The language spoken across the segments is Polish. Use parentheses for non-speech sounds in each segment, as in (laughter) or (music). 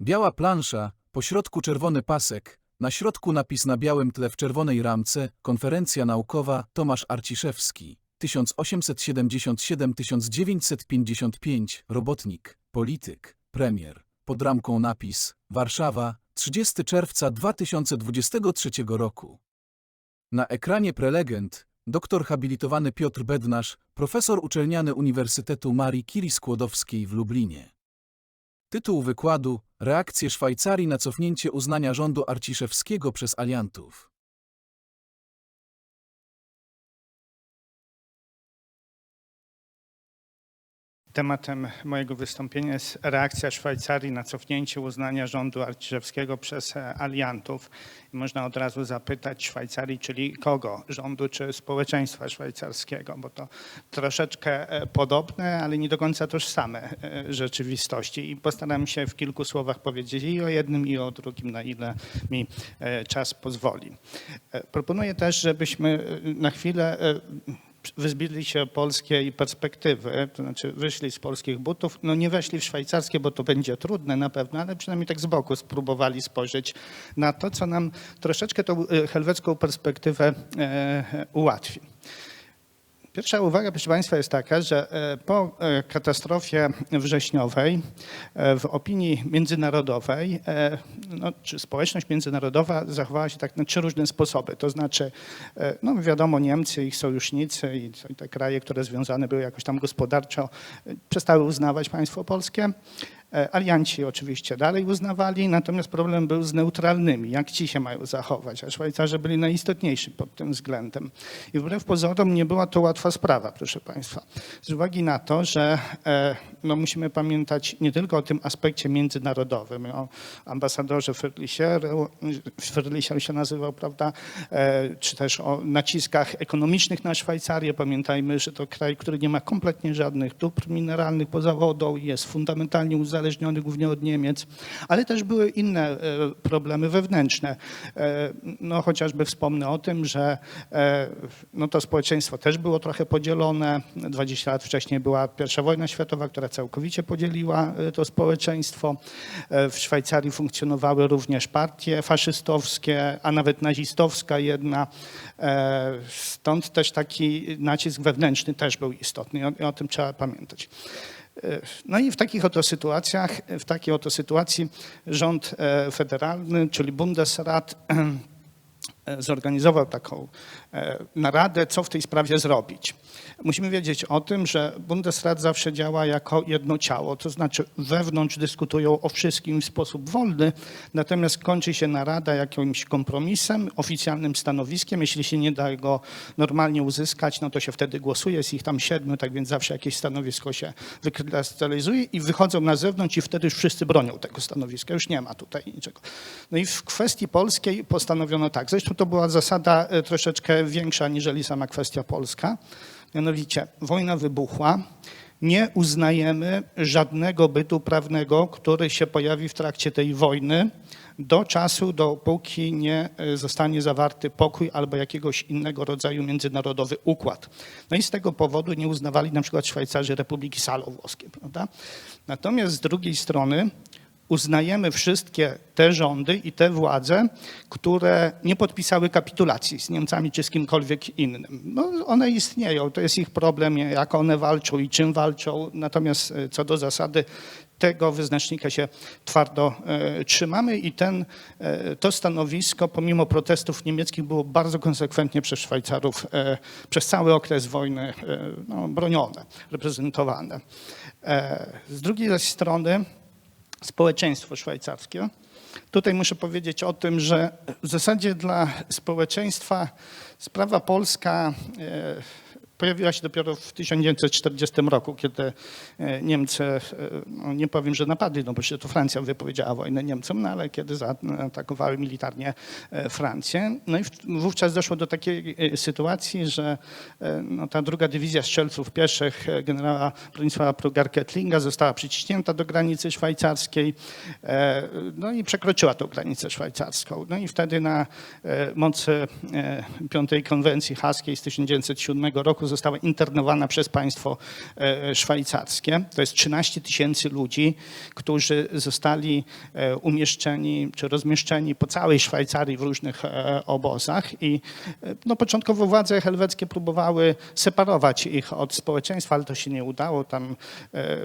Biała plansza, po środku czerwony pasek, na środku napis na białym tle w czerwonej ramce, konferencja naukowa Tomasz Arciszewski, 1877-1955, robotnik, polityk, premier. Pod ramką napis Warszawa, 30 czerwca 2023 roku. Na ekranie prelegent, doktor habilitowany Piotr Bednarz, profesor uczelniany Uniwersytetu Marii Curie Skłodowskiej w Lublinie. Tytuł wykładu Reakcje Szwajcarii na cofnięcie uznania rządu Arciszewskiego przez aliantów. Tematem mojego wystąpienia jest reakcja Szwajcarii na cofnięcie uznania rządu Arciszewskiego przez e, aliantów. Można od razu zapytać Szwajcarii, czyli kogo? Rządu czy społeczeństwa szwajcarskiego? Bo to troszeczkę e, podobne, ale nie do końca tożsame e, rzeczywistości. I postaram się w kilku słowach powiedzieć i o jednym, i o drugim, na ile mi czas pozwoli. Proponuję też, żebyśmy na chwilę wyzbili się polskiej perspektywy, to znaczy wyszli z polskich butów, no nie weszli w szwajcarskie, bo to będzie trudne na pewno, ale przynajmniej tak z boku spróbowali spojrzeć na to, co nam troszeczkę tą e, helwecką perspektywę e, ułatwi. Pierwsza uwaga, proszę Państwa, jest taka, że e, po e, katastrofie wrześniowej e, w opinii międzynarodowej, no, czy społeczność międzynarodowa zachowała się tak na trzy różne sposoby. To znaczy, no wiadomo, Niemcy, ich sojusznicy i te kraje, które związane były jakoś tam gospodarczo, przestały uznawać państwo polskie. E, Alianci oczywiście dalej uznawali, natomiast problem był z neutralnymi, jak ci się mają zachować, a Szwajcarzy byli najistotniejsi pod tym względem. I wbrew pozorom nie była to łatwa sprawa, proszę Państwa. Z uwagi na to, że e, no, musimy pamiętać nie tylko o tym aspekcie międzynarodowym, o ambasadorze Ferlisier się nazywał, prawda, e, czy też o naciskach ekonomicznych na Szwajcarię. Pamiętajmy, że to kraj, który nie ma kompletnie żadnych dóbr mineralnych poza wodą, jest fundamentalnie uzależniony głównie od Niemiec, ale też były inne e, problemy wewnętrzne. E, No, chociażby wspomnę o tym, że e, no, to społeczeństwo też było trochę podzielone. 20 lat wcześniej była pierwsza wojna światowa, która całkowicie podzieliła to społeczeństwo. W Szwajcarii funkcjonowały również partie faszystowskie, a nawet nazistowska jedna. Stąd też taki nacisk wewnętrzny też był istotny i o, i o tym trzeba pamiętać. E, No i w takich oto sytuacjach, w takiej oto sytuacji rząd e, federalny, czyli Bundesrat, e, zorganizował taką e, naradę, co w tej sprawie zrobić. Musimy wiedzieć o tym, że Bundesrat zawsze działa jako jedno ciało, to znaczy wewnątrz dyskutują o wszystkim w sposób wolny, natomiast kończy się narada jakimś kompromisem, oficjalnym stanowiskiem. Jeśli się nie da go normalnie uzyskać, no to się wtedy głosuje, jest ich tam siedmiu, tak więc zawsze jakieś stanowisko się wykrystalizuje i wychodzą na zewnątrz i wtedy już wszyscy bronią tego stanowiska, już nie ma tutaj niczego. No i w kwestii polskiej postanowiono tak, zresztą to była zasada e, troszeczkę większa aniżeli sama kwestia polska, mianowicie wojna wybuchła, nie uznajemy żadnego bytu prawnego, który się pojawi w trakcie tej wojny do czasu, dopóki nie e, zostanie zawarty pokój albo jakiegoś innego rodzaju międzynarodowy układ. No i z tego powodu nie uznawali na przykład Szwajcarzy Republiki Salowłoskie, prawda? Natomiast z drugiej strony uznajemy wszystkie te rządy i te władze, które nie podpisały kapitulacji z Niemcami czy z kimkolwiek innym. No, one istnieją, to jest ich problem, jak one walczą i czym walczą, natomiast e, co do zasady tego wyznacznika się twardo e, trzymamy i ten, e, to stanowisko pomimo protestów niemieckich było bardzo konsekwentnie przez Szwajcarów e, przez cały okres wojny e, no, bronione, reprezentowane. E, z drugiej strony społeczeństwo szwajcarskie. Tutaj muszę powiedzieć o tym, że w zasadzie dla społeczeństwa sprawa polska e, pojawiła się dopiero w 1940 roku, kiedy e, Niemcy, e, no nie powiem, że napadli, no bo się to Francja wypowiedziała wojnę Niemcom, no ale kiedy zaatakowały militarnie e, Francję. No i wówczas doszło do takiej sytuacji, że no, ta druga dywizja strzelców pieszych generała Bronisława Prugar-Kettlinga została przyciśnięta do granicy szwajcarskiej, no i przekroczyła tą granicę szwajcarską. No i wtedy na mocy piątej konwencji haskiej z 1907 roku została internowana przez państwo e, szwajcarskie. To jest 13 tysięcy ludzi, którzy zostali e, umieszczeni czy rozmieszczeni po całej Szwajcarii w różnych e, obozach i no, początkowo władze helweckie próbowały separować ich od społeczeństwa, ale to się nie udało. Tam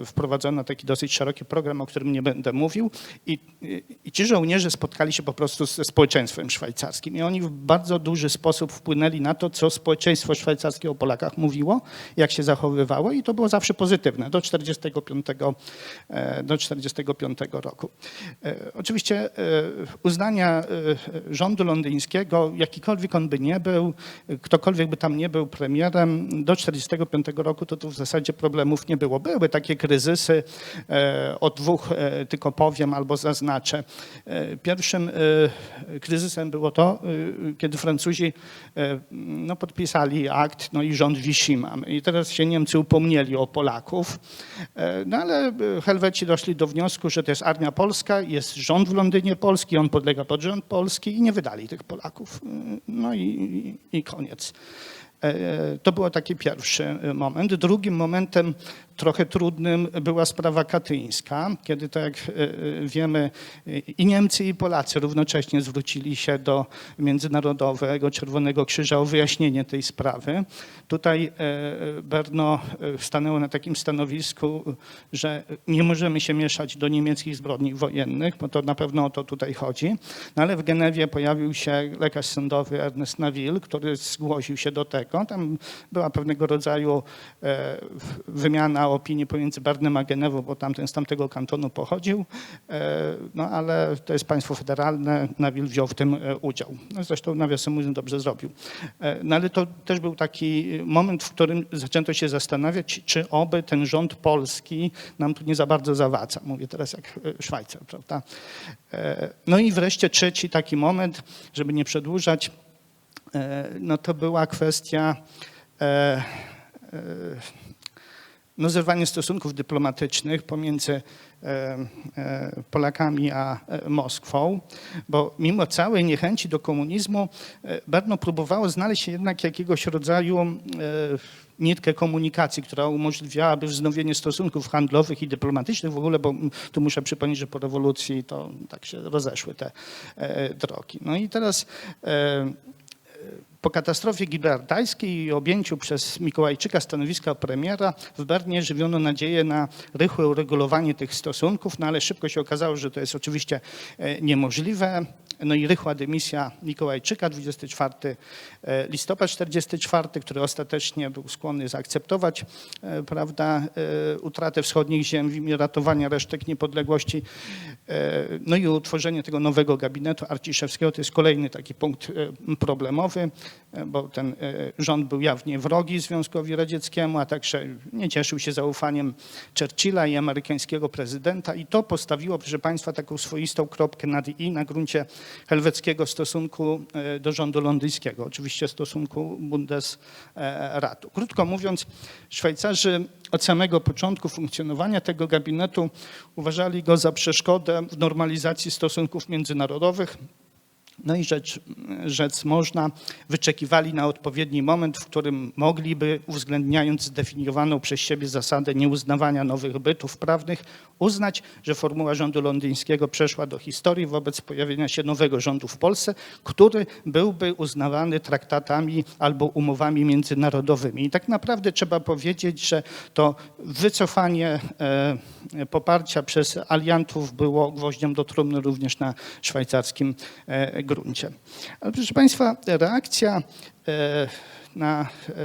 wprowadzono taki dosyć szeroki program, o którym nie będę mówił i, i ci żołnierze spotkali się po prostu ze społeczeństwem szwajcarskim i oni w bardzo duży sposób wpłynęli na to, co społeczeństwo szwajcarskie o Polakach mówiło, jak się zachowywało i to było zawsze pozytywne do 45, e, do 45 roku. E, Oczywiście e, uznania rządu londyńskiego, jakikolwiek on by nie był, ktokolwiek by tam nie był premierem, do 45 roku to tu w zasadzie problemów nie było. Były takie kryzysy, o dwóch tylko powiem albo zaznaczę. Pierwszym kryzysem było to, kiedy Francuzi no, podpisali akt, no i rząd Vichy mamy. I teraz się Niemcy upomnieli o Polaków, E, no ale e, Helweci doszli do wniosku, że to jest armia polska, jest rząd w Londynie polski, on podlega pod rząd polski i nie wydali tych Polaków. E, No i, i, koniec. To był taki pierwszy moment. Drugim momentem trochę trudnym była sprawa katyńska, kiedy to jak e, e, wiemy e, i Niemcy i Polacy równocześnie zwrócili się do Międzynarodowego Czerwonego Krzyża o wyjaśnienie tej sprawy. Tutaj Berno stanęło na takim stanowisku, że nie możemy się mieszać do niemieckich zbrodni wojennych, bo to na pewno o to tutaj chodzi. No ale w Genewie pojawił się lekarz sądowy Ernest Naville, który zgłosił się do tego. Tam była pewnego rodzaju e, wymiana opinii pomiędzy Bernem a Genewą, bo tamten z tamtego kantonu pochodził. E, No ale to jest państwo federalne, Naville wziął w tym e, udział. No, zresztą nawiasem mówiąc dobrze zrobił. E, No ale to też był taki moment, w którym zaczęto się zastanawiać, czy oby ten rząd polski nam tu nie za bardzo zawaca. Mówię teraz jak Szwajcar, prawda? No i wreszcie trzeci taki moment, żeby nie przedłużać, no to była kwestia no, zerwanie stosunków dyplomatycznych pomiędzy e, e, Polakami a e, Moskwą, bo mimo całej niechęci do komunizmu Berno próbowało znaleźć jednak jakiegoś rodzaju nitkę komunikacji, która umożliwiałaby wznowienie stosunków handlowych i dyplomatycznych w ogóle, bo tu muszę przypomnieć, że po rewolucji to tak się rozeszły te drogi. No i teraz po katastrofie gibraltarskiej i objęciu przez Mikołajczyka stanowiska premiera w Bernie żywiono nadzieję na rychłe uregulowanie tych stosunków, no ale szybko się okazało, że to jest oczywiście e, niemożliwe. No i rychła dymisja Mikołajczyka, 24 e, listopad 44, który ostatecznie był skłonny zaakceptować e, prawda, e, utratę wschodnich ziem w imię ratowania resztek niepodległości. No i utworzenie tego nowego gabinetu Arciszewskiego to jest kolejny taki punkt problemowy, bo ten e, rząd był jawnie wrogi Związkowi Radzieckiemu, a także nie cieszył się zaufaniem Churchilla i amerykańskiego prezydenta i to postawiło, proszę Państwa, taką swoistą kropkę nad i na gruncie helweckiego stosunku e, do rządu londyńskiego, oczywiście stosunku Bundesratu. Krótko mówiąc, Szwajcarzy od samego początku funkcjonowania tego gabinetu uważali go za przeszkodę w normalizacji stosunków międzynarodowych. No i rzecz, rzec można, wyczekiwali na odpowiedni moment, w którym mogliby, uwzględniając zdefiniowaną przez siebie zasadę nieuznawania nowych bytów prawnych, uznać, że formuła rządu londyńskiego przeszła do historii wobec pojawienia się nowego rządu w Polsce, który byłby uznawany traktatami albo umowami międzynarodowymi. I tak naprawdę trzeba powiedzieć, że to wycofanie e, poparcia przez aliantów było gwoździem do trumny również na szwajcarskim e, gruncie. Ale proszę Państwa, reakcja e, na e,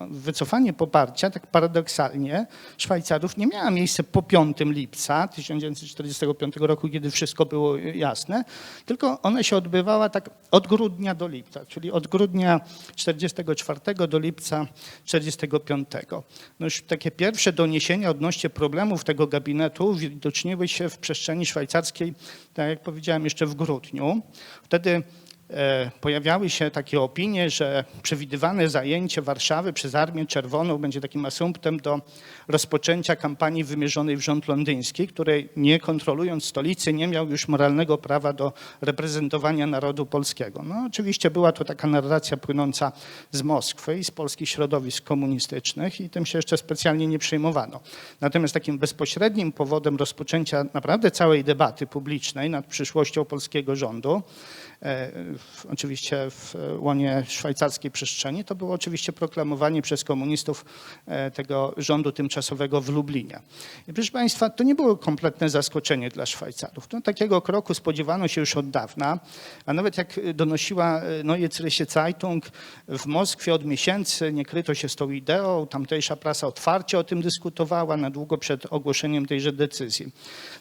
wycofanie poparcia, tak paradoksalnie, Szwajcarów nie miała miejsca po 5 lipca 1945 roku, kiedy wszystko było jasne, tylko ona się odbywała tak od grudnia do lipca, czyli od grudnia 1944 do lipca 1945. No już takie pierwsze doniesienia odnośnie problemów tego gabinetu uwidoczniły się w przestrzeni szwajcarskiej, tak jak powiedziałem, jeszcze w grudniu. Wtedy pojawiały się takie opinie, że przewidywane zajęcie Warszawy przez Armię Czerwoną będzie takim asumptem do rozpoczęcia kampanii wymierzonej w rząd londyński, który nie kontrolując stolicy nie miał już moralnego prawa do reprezentowania narodu polskiego. No oczywiście była to taka narracja płynąca z Moskwy i z polskich środowisk komunistycznych i tym się jeszcze specjalnie nie przejmowano. Natomiast takim bezpośrednim powodem rozpoczęcia naprawdę całej debaty publicznej nad przyszłością polskiego rządu e, w, oczywiście w łonie szwajcarskiej przestrzeni, to było oczywiście proklamowanie przez komunistów e, tego rządu tymczasowego w Lublinie. I proszę Państwa, to nie było kompletne zaskoczenie dla Szwajcarów. No, takiego kroku spodziewano się już od dawna, a nawet jak donosiła e, Neue Zürcher Zeitung, w Moskwie od miesięcy nie kryto się z tą ideą, tamtejsza prasa otwarcie o tym dyskutowała na długo przed ogłoszeniem tejże decyzji.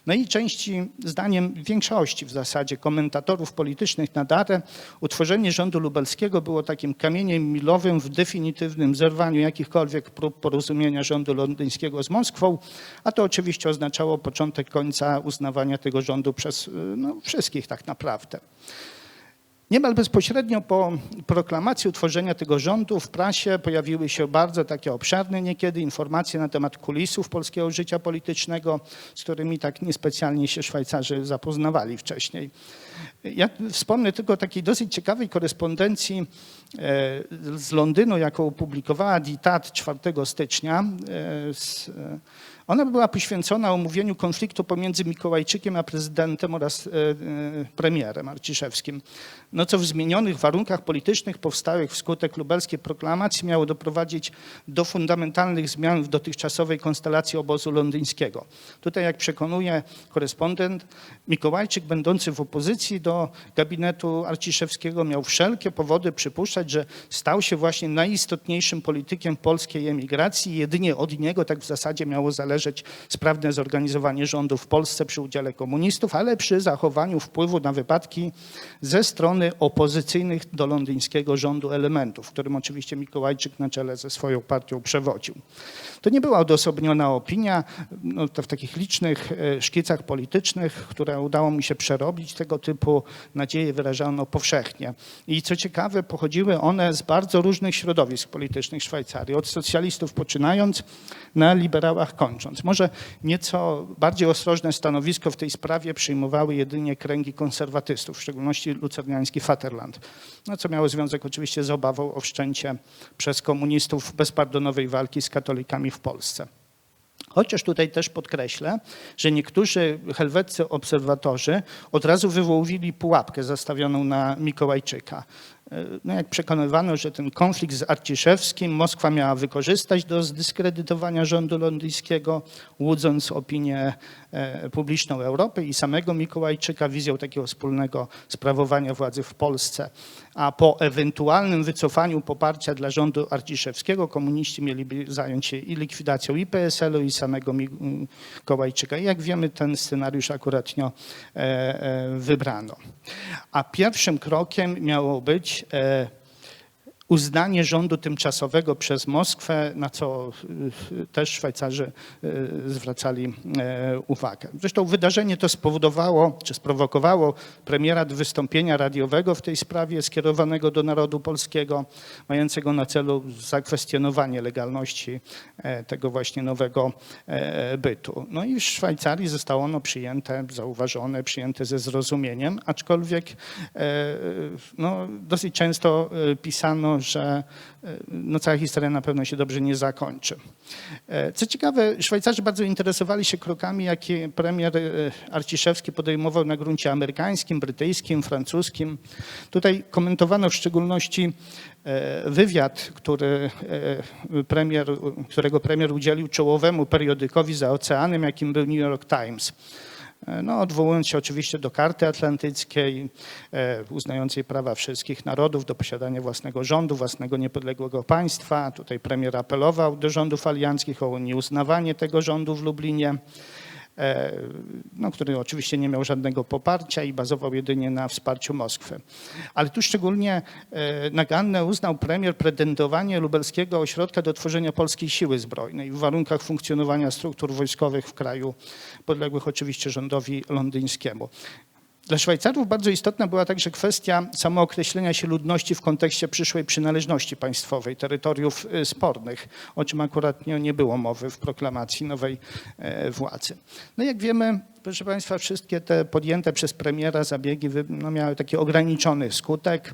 No i części, zdaniem większości w zasadzie komentatorów politycznych na datę, utworzenie rządu lubelskiego było takim kamieniem milowym w definitywnym zerwaniu jakichkolwiek prób porozumienia rządu londyńskiego z Moskwą, a to oczywiście oznaczało początek końca uznawania tego rządu przez no, wszystkich tak naprawdę. Niemal bezpośrednio po proklamacji utworzenia tego rządu w prasie pojawiły się bardzo takie obszerne niekiedy informacje na temat kulisów polskiego życia politycznego, z którymi tak niespecjalnie się Szwajcarzy zapoznawali wcześniej. Ja wspomnę tylko o takiej dosyć ciekawej korespondencji e, z Londynu, jaką opublikowała Ditat 4 stycznia. e, z- e, Ona była poświęcona omówieniu konfliktu pomiędzy Mikołajczykiem a prezydentem oraz e, e, premierem Arciszewskim. No co w zmienionych warunkach politycznych powstałych wskutek lubelskiej proklamacji miało doprowadzić do fundamentalnych zmian w dotychczasowej konstelacji obozu londyńskiego. Tutaj, jak przekonuje korespondent, Mikołajczyk, będący w opozycji do gabinetu Arciszewskiego, miał wszelkie powody przypuszczać, że stał się właśnie najistotniejszym politykiem polskiej emigracji jedynie od niego tak w zasadzie miało zależeć sprawne zorganizowanie rządu w Polsce przy udziale komunistów, ale przy zachowaniu wpływu na wypadki ze strony opozycyjnych do londyńskiego rządu elementów, którym oczywiście Mikołajczyk na czele ze swoją partią przewodził. To nie była odosobniona opinia, no to w takich licznych e, szkicach politycznych, które udało mi się przerobić, tego typu nadzieje wyrażano powszechnie. I co ciekawe, pochodziły one z bardzo różnych środowisk politycznych Szwajcarii, od socjalistów poczynając, na liberałach kończąc. Może nieco bardziej ostrożne stanowisko w tej sprawie przyjmowały jedynie kręgi konserwatystów, w szczególności lucerniański Vaterland, no, co miało związek oczywiście z obawą o wszczęcie przez komunistów bezpardonowej walki z katolikami w Polsce. Chociaż tutaj też podkreślę, że niektórzy helweccy obserwatorzy od razu wywołowili pułapkę zastawioną na Mikołajczyka. No jak przekonywano, że ten konflikt z Arciszewskim Moskwa miała wykorzystać do zdyskredytowania rządu londyńskiego, łudząc opinię e, publiczną Europy i samego Mikołajczyka wizją takiego wspólnego sprawowania władzy w Polsce. A po ewentualnym wycofaniu poparcia dla rządu Arciszewskiego komuniści mieliby zająć się i likwidacją i PSL-u i samego Mikołajczyka. Jak wiemy ten scenariusz akuratnio e, e, wybrano. A pierwszym krokiem miało być e, uznanie rządu tymczasowego przez Moskwę, na co y, też Szwajcarzy y, zwracali uwagę. Zresztą wydarzenie to spowodowało, czy sprowokowało premiera do wystąpienia radiowego w tej sprawie skierowanego do narodu polskiego, mającego na celu zakwestionowanie legalności e, tego właśnie nowego e, bytu. No i w Szwajcarii zostało ono przyjęte, zauważone, przyjęte ze zrozumieniem, aczkolwiek e, no, dosyć często e, że e, no, cała historia na pewno się dobrze nie zakończy. E, Co ciekawe, Szwajcarzy bardzo interesowali się krokami, jakie premier e, Arciszewski podejmował na gruncie amerykańskim, brytyjskim, francuskim. Tutaj komentowano w szczególności wywiad, który premier, którego premier udzielił czołowemu periodykowi za oceanem, jakim był New York Times. No, odwołując się oczywiście do karty atlantyckiej, e, uznającej prawa wszystkich narodów do posiadania własnego rządu, własnego niepodległego państwa. Tutaj premier apelował do rządów alianckich o nieuznawanie tego rządu w Lublinie, e, no, który oczywiście nie miał żadnego poparcia i bazował jedynie na wsparciu Moskwy. Ale tu szczególnie e, naganne uznał premier pretendowanie lubelskiego ośrodka do tworzenia polskiej siły zbrojnej w warunkach funkcjonowania struktur wojskowych w kraju podległych oczywiście rządowi londyńskiemu. Dla Szwajcarów bardzo istotna była także kwestia samookreślenia się ludności w kontekście przyszłej przynależności państwowej, terytoriów y, spornych, o czym akurat nie, nie było mowy w proklamacji nowej e, władzy. No jak wiemy, proszę Państwa, wszystkie te podjęte przez premiera zabiegi no, miały taki ograniczony skutek.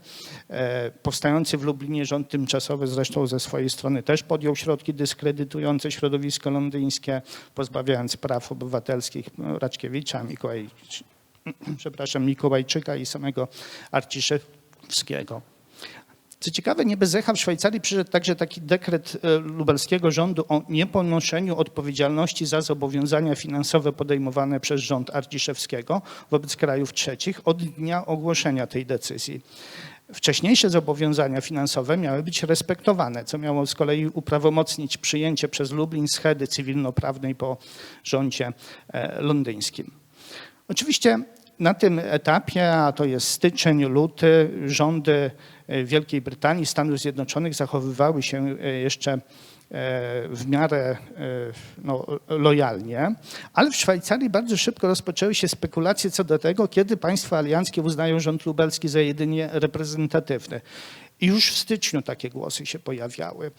E, Powstający w Lublinie rząd tymczasowy zresztą ze swojej strony też podjął środki dyskredytujące środowisko londyńskie, pozbawiając praw obywatelskich no, Raczkiewicza, Mikołaj, (clears throat) przepraszam, Mikołajczyka i samego Arciszewskiego. Co ciekawe, nie bez echa w Szwajcarii przyszedł także taki dekret e, lubelskiego rządu o nieponoszeniu odpowiedzialności za zobowiązania finansowe podejmowane przez rząd Arciszewskiego wobec krajów trzecich od dnia ogłoszenia tej decyzji. Wcześniejsze zobowiązania finansowe miały być respektowane, co miało z kolei uprawomocnić przyjęcie przez Lublin schedy cywilnoprawnej po rządzie e, londyńskim. Oczywiście na tym etapie, a to jest styczeń, luty, rządy e, Wielkiej Brytanii, Stanów Zjednoczonych zachowywały się e, jeszcze e, w miarę no, lojalnie, ale w Szwajcarii bardzo szybko rozpoczęły się spekulacje co do tego, kiedy państwa alianckie uznają rząd lubelski za jedynie reprezentatywny. I już w styczniu takie głosy się pojawiały.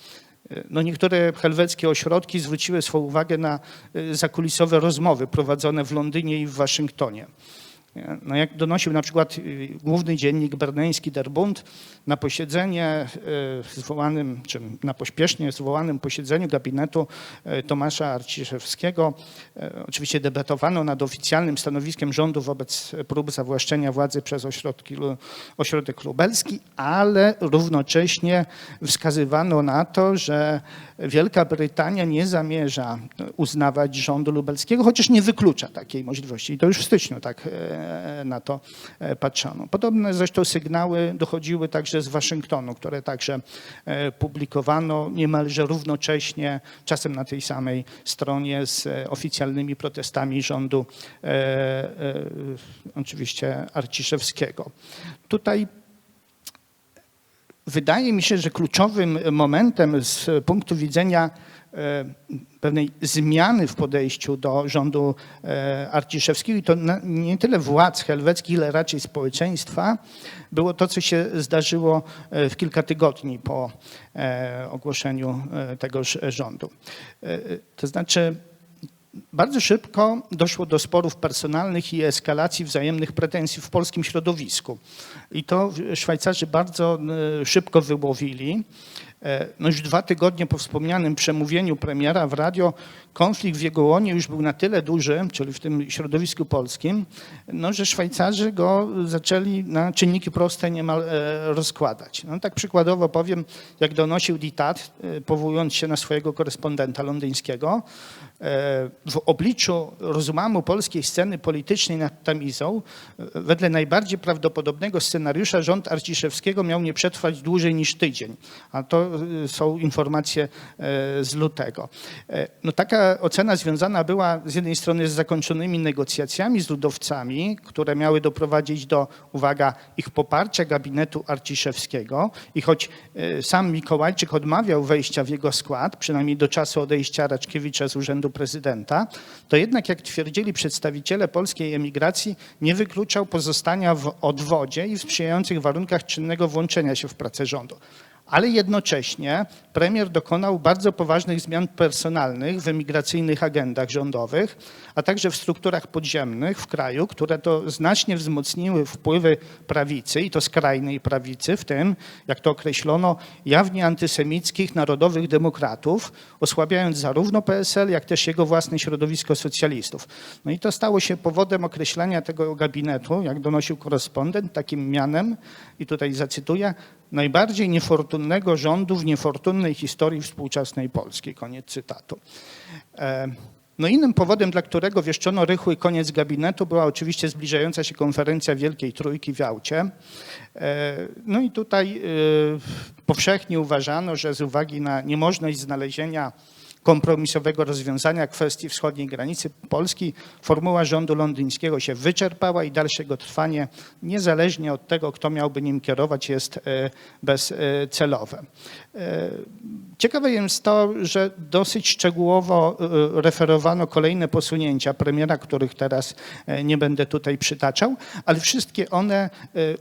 No niektóre helweckie ośrodki zwróciły swoją uwagę na y, zakulisowe rozmowy prowadzone w Londynie i w Waszyngtonie. No jak donosił na przykład y, główny dziennik berneński Der Bund, na posiedzenie y, zwołanym, czy na pośpiesznie zwołanym posiedzeniu gabinetu y, Tomasza Arciszewskiego, oczywiście debatowano nad oficjalnym stanowiskiem rządu wobec prób zawłaszczenia władzy przez ośrodki, ośrodek lubelski, ale równocześnie wskazywano na to, że Wielka Brytania nie zamierza uznawać rządu lubelskiego, chociaż nie wyklucza takiej możliwości. I to już w styczniu tak na to e, patrzono. Podobne zresztą sygnały dochodziły także z Waszyngtonu, które także e, publikowano niemalże równocześnie, czasem na tej samej stronie z e, oficjalnymi protestami rządu e, e, oczywiście Arciszewskiego. Tutaj Wydaje mi się, że kluczowym momentem z punktu widzenia e, pewnej zmiany w podejściu do rządu e, Arciszewskiego i to nie tyle władz helweckich, ile raczej społeczeństwa, było to, co się zdarzyło e, w kilka tygodni po e, ogłoszeniu e, tegoż rządu. E, To znaczy bardzo szybko doszło do sporów personalnych i eskalacji wzajemnych pretensji w polskim środowisku. I to Szwajcarzy bardzo e, szybko wyłowili. E, No już dwa tygodnie po wspomnianym przemówieniu premiera w radio, konflikt w jego łonie już był na tyle duży, czyli w tym środowisku polskim, no, że Szwajcarzy go zaczęli na czynniki proste niemal e, rozkładać. No, tak przykładowo powiem, jak donosił Ditat, powołując się na swojego korespondenta londyńskiego, w obliczu rozłamu polskiej sceny politycznej nad Tamizą, e, wedle najbardziej prawdopodobnego scenariusza rząd Arciszewskiego miał nie przetrwać dłużej niż tydzień. A to e, są informacje e, z lutego. E, No taka ocena związana była z jednej strony z zakończonymi negocjacjami z ludowcami, które miały doprowadzić do, uwaga, ich poparcia gabinetu Arciszewskiego i choć e, sam Mikołajczyk odmawiał wejścia w jego skład, przynajmniej do czasu odejścia Raczkiewicza z urzędu prezydenta, to jednak, jak twierdzili przedstawiciele polskiej emigracji, nie wykluczał pozostania w odwodzie i w sprzyjających warunkach czynnego włączenia się w pracę rządu. Ale jednocześnie premier dokonał bardzo poważnych zmian personalnych w emigracyjnych agendach rządowych, a także w strukturach podziemnych w kraju, które to znacznie wzmocniły wpływy prawicy i to skrajnej prawicy, w tym, jak to określono, jawnie antysemickich narodowych demokratów, osłabiając zarówno PSL, jak też jego własne środowisko socjalistów. No i to stało się powodem określania tego gabinetu, jak donosił korespondent, takim mianem, i tutaj zacytuję, najbardziej niefortunnego rządu w niefortunnej historii współczesnej Polski. Koniec cytatu. E, No innym powodem, dla którego wieszczono rychły koniec gabinetu, była oczywiście zbliżająca się konferencja Wielkiej Trójki w Jałcie. E, No i tutaj e, powszechnie uważano, że z uwagi na niemożność znalezienia kompromisowego rozwiązania kwestii wschodniej granicy Polski, formuła rządu londyńskiego się wyczerpała i dalsze jego trwanie, niezależnie od tego, kto miałby nim kierować, jest e, bezcelowe. E, Ciekawe jest to, że dosyć szczegółowo e, referowano kolejne posunięcia premiera, których teraz nie będę tutaj przytaczał, ale wszystkie one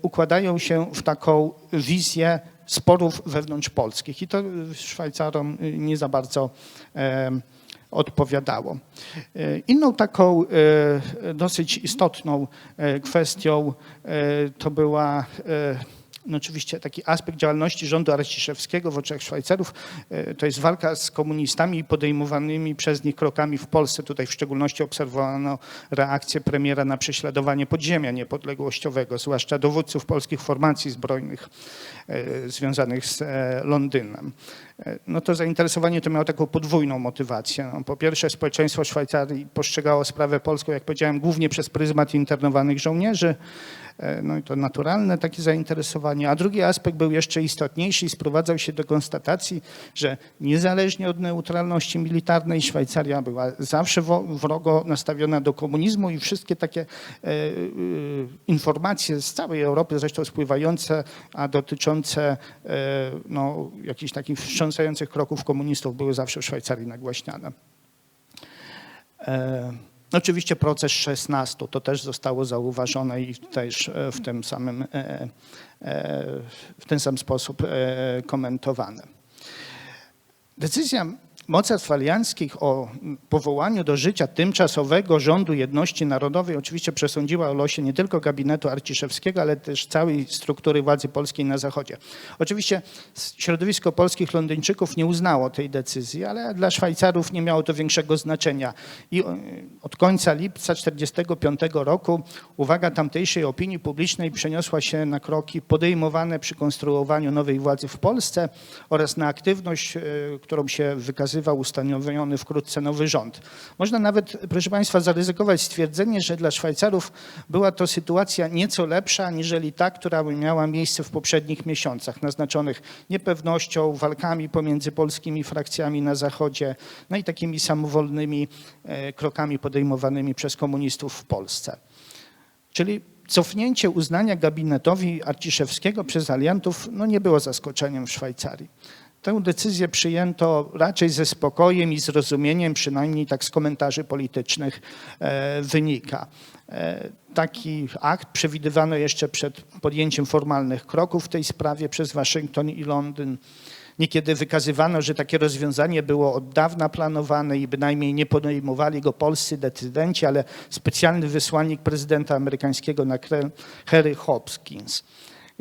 układają się w taką wizję sporów wewnątrzpolskich i to Szwajcarom e, nie za bardzo odpowiadało. E, Inną taką e, dosyć istotną e, kwestią to była no oczywiście taki aspekt działalności rządu Arciszewskiego w oczach Szwajcarów e, to jest walka z komunistami i podejmowanymi przez nich krokami w Polsce. Tutaj w szczególności obserwowano reakcję premiera na prześladowanie podziemia niepodległościowego, zwłaszcza dowódców polskich formacji zbrojnych e, związanych z e, Londynem. No to zainteresowanie to miało taką podwójną motywację. No, po pierwsze społeczeństwo Szwajcarii postrzegało sprawę polską, jak powiedziałem, głównie przez pryzmat internowanych żołnierzy, no i to naturalne takie zainteresowanie. A drugi aspekt był jeszcze istotniejszy i sprowadzał się do konstatacji, że niezależnie od neutralności militarnej Szwajcaria była zawsze wrogo nastawiona do komunizmu i wszystkie takie e, e, informacje z całej Europy, zresztą spływające, a dotyczące e, no, jakichś takich wstrząsających kroków komunistów były zawsze w Szwajcarii nagłaśniane. Oczywiście proces 16 to też zostało zauważone i też e, w tym samym, e, e, w ten sam sposób komentowane. Decyzja mocarstw alianckich o powołaniu do życia tymczasowego rządu jedności narodowej oczywiście przesądziła o losie nie tylko gabinetu Arciszewskiego, ale też całej struktury władzy polskiej na Zachodzie. Oczywiście środowisko polskich Londyńczyków nie uznało tej decyzji, ale dla Szwajcarów nie miało to większego znaczenia. I e, od końca lipca 1945 roku uwaga tamtejszej opinii publicznej przeniosła się na kroki podejmowane przy konstruowaniu nowej władzy w Polsce oraz na aktywność, e, którą się wykazywał ustanowiony wkrótce nowy rząd. Można nawet, proszę Państwa, zaryzykować stwierdzenie, że dla Szwajcarów była to sytuacja nieco lepsza aniżeli ta, która miała miejsce w poprzednich miesiącach, naznaczonych niepewnością, walkami pomiędzy polskimi frakcjami na Zachodzie, no i takimi samowolnymi e, krokami podejmowanymi przez komunistów w Polsce. Czyli cofnięcie uznania gabinetowi Arciszewskiego przez aliantów no nie było zaskoczeniem w Szwajcarii. Tę decyzję przyjęto raczej ze spokojem i zrozumieniem, przynajmniej tak z komentarzy politycznych e, wynika. E, taki akt przewidywano jeszcze przed podjęciem formalnych kroków w tej sprawie przez Waszyngton i Londyn. Niekiedy wykazywano, że takie rozwiązanie było od dawna planowane i bynajmniej nie podejmowali go polscy decydenci, ale specjalny wysłannik prezydenta amerykańskiego na Krem, Harry Hopkins.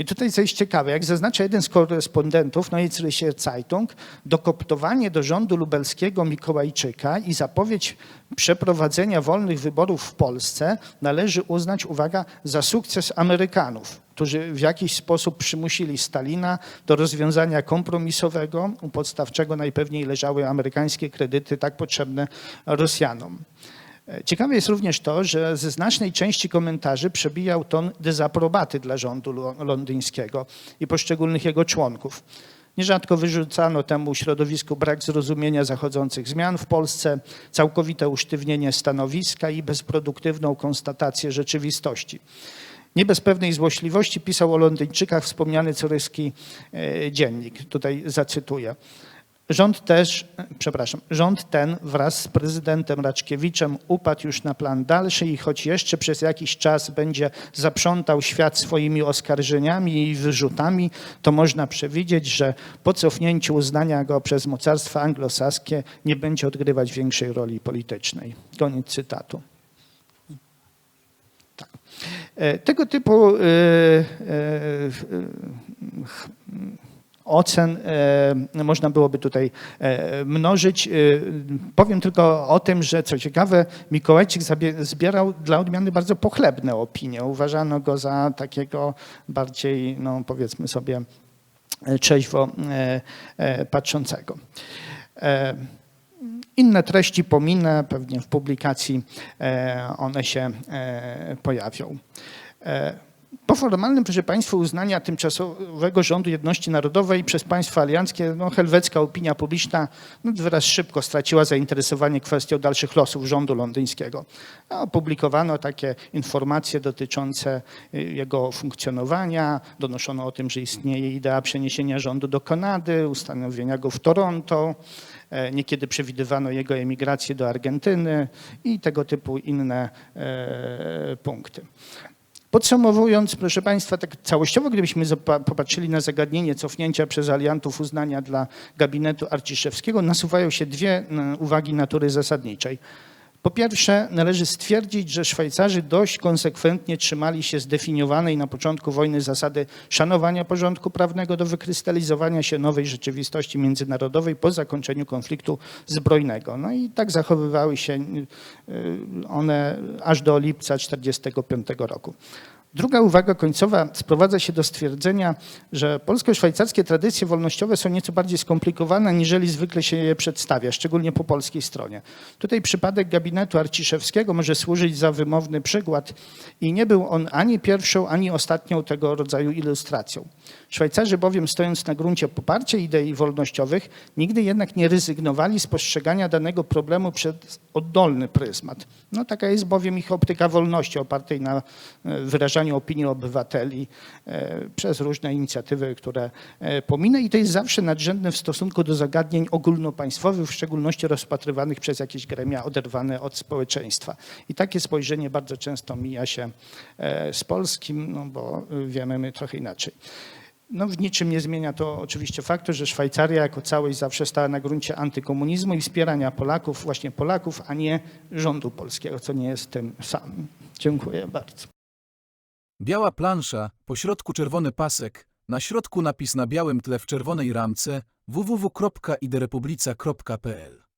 I tutaj coś ciekawe, jak zaznacza jeden z korespondentów Neue Zeitung, dokoptowanie do rządu lubelskiego Mikołajczyka i zapowiedź przeprowadzenia wolnych wyborów w Polsce należy uznać, uwaga, za sukces Amerykanów, którzy w jakiś sposób przymusili Stalina do rozwiązania kompromisowego, u podstaw czego najpewniej leżały amerykańskie kredyty tak potrzebne Rosjanom. Ciekawe jest również to, że ze znacznej części komentarzy przebijał ton dezaprobaty dla rządu lo- londyńskiego i poszczególnych jego członków. Nierzadko wyrzucano temu środowisku brak zrozumienia zachodzących zmian w Polsce, całkowite usztywnienie stanowiska i bezproduktywną konstatację rzeczywistości. Nie bez pewnej złośliwości pisał o Londyńczykach wspomniany coryski e, dziennik. Tutaj zacytuję. Rząd też, przepraszam, rząd ten wraz z prezydentem Raczkiewiczem upadł już na plan dalszy i choć jeszcze przez jakiś czas będzie zaprzątał świat swoimi oskarżeniami i wyrzutami, to można przewidzieć, że po cofnięciu uznania go przez mocarstwa anglosaskie nie będzie odgrywać większej roli politycznej. Koniec cytatu. Tak. E, Tego typu e, e, ocen e, można byłoby tutaj e, mnożyć. E, Powiem tylko o tym, że co ciekawe, Mikołajczyk zbierał dla odmiany bardzo pochlebne opinie. Uważano go za takiego bardziej, no powiedzmy sobie, trzeźwo patrzącego. Inne treści pominę, pewnie w publikacji one się pojawią. Po formalnym, proszę Państwa, uznania tymczasowego rządu jedności narodowej przez państwa alianckie, no, helwecka opinia publiczna no, wyraz szybko straciła zainteresowanie kwestią dalszych losów rządu londyńskiego. No, Opublikowano takie informacje dotyczące y, jego funkcjonowania, donoszono o tym, że istnieje idea przeniesienia rządu do Kanady, ustanowienia go w Toronto, e, niekiedy przewidywano jego emigrację do Argentyny i tego typu inne e, punkty. Podsumowując, proszę Państwa, tak całościowo, gdybyśmy popatrzyli na zagadnienie cofnięcia przez aliantów uznania dla gabinetu Arciszewskiego, nasuwają się dwie mm, uwagi natury zasadniczej. Po pierwsze, należy stwierdzić, że Szwajcarzy dość konsekwentnie trzymali się zdefiniowanej na początku wojny zasady szanowania porządku prawnego do wykrystalizowania się nowej rzeczywistości międzynarodowej po zakończeniu konfliktu zbrojnego. No i tak zachowywały się y, one aż do lipca 1945 roku. Druga uwaga końcowa sprowadza się do stwierdzenia, że polsko-szwajcarskie tradycje wolnościowe są nieco bardziej skomplikowane, niżeli zwykle się je przedstawia, szczególnie po polskiej stronie. Tutaj przypadek gabinetu Arciszewskiego może służyć za wymowny przykład i nie był on ani pierwszą, ani ostatnią tego rodzaju ilustracją. Szwajcarzy bowiem stojąc na gruncie poparcia idei wolnościowych, nigdy jednak nie rezygnowali z postrzegania danego problemu przez oddolny pryzmat. No, taka jest bowiem ich optyka wolności opartej na e, wyrażaniu opinii obywateli e, przez różne inicjatywy, które e, pominę i to jest zawsze nadrzędne w stosunku do zagadnień ogólnopaństwowych, w szczególności rozpatrywanych przez jakieś gremia oderwane od społeczeństwa. I takie spojrzenie bardzo często mija się z polskim, no bo wiemy my trochę inaczej. No, w niczym nie zmienia to oczywiście faktu, że Szwajcaria jako całość zawsze stała na gruncie antykomunizmu i wspierania Polaków, właśnie Polaków, a nie rządu polskiego, co nie jest tym samym. Dziękuję bardzo. Biała plansza, po środku czerwony pasek, na środku napis na białym tle w czerwonej ramce www.iderepublica.pl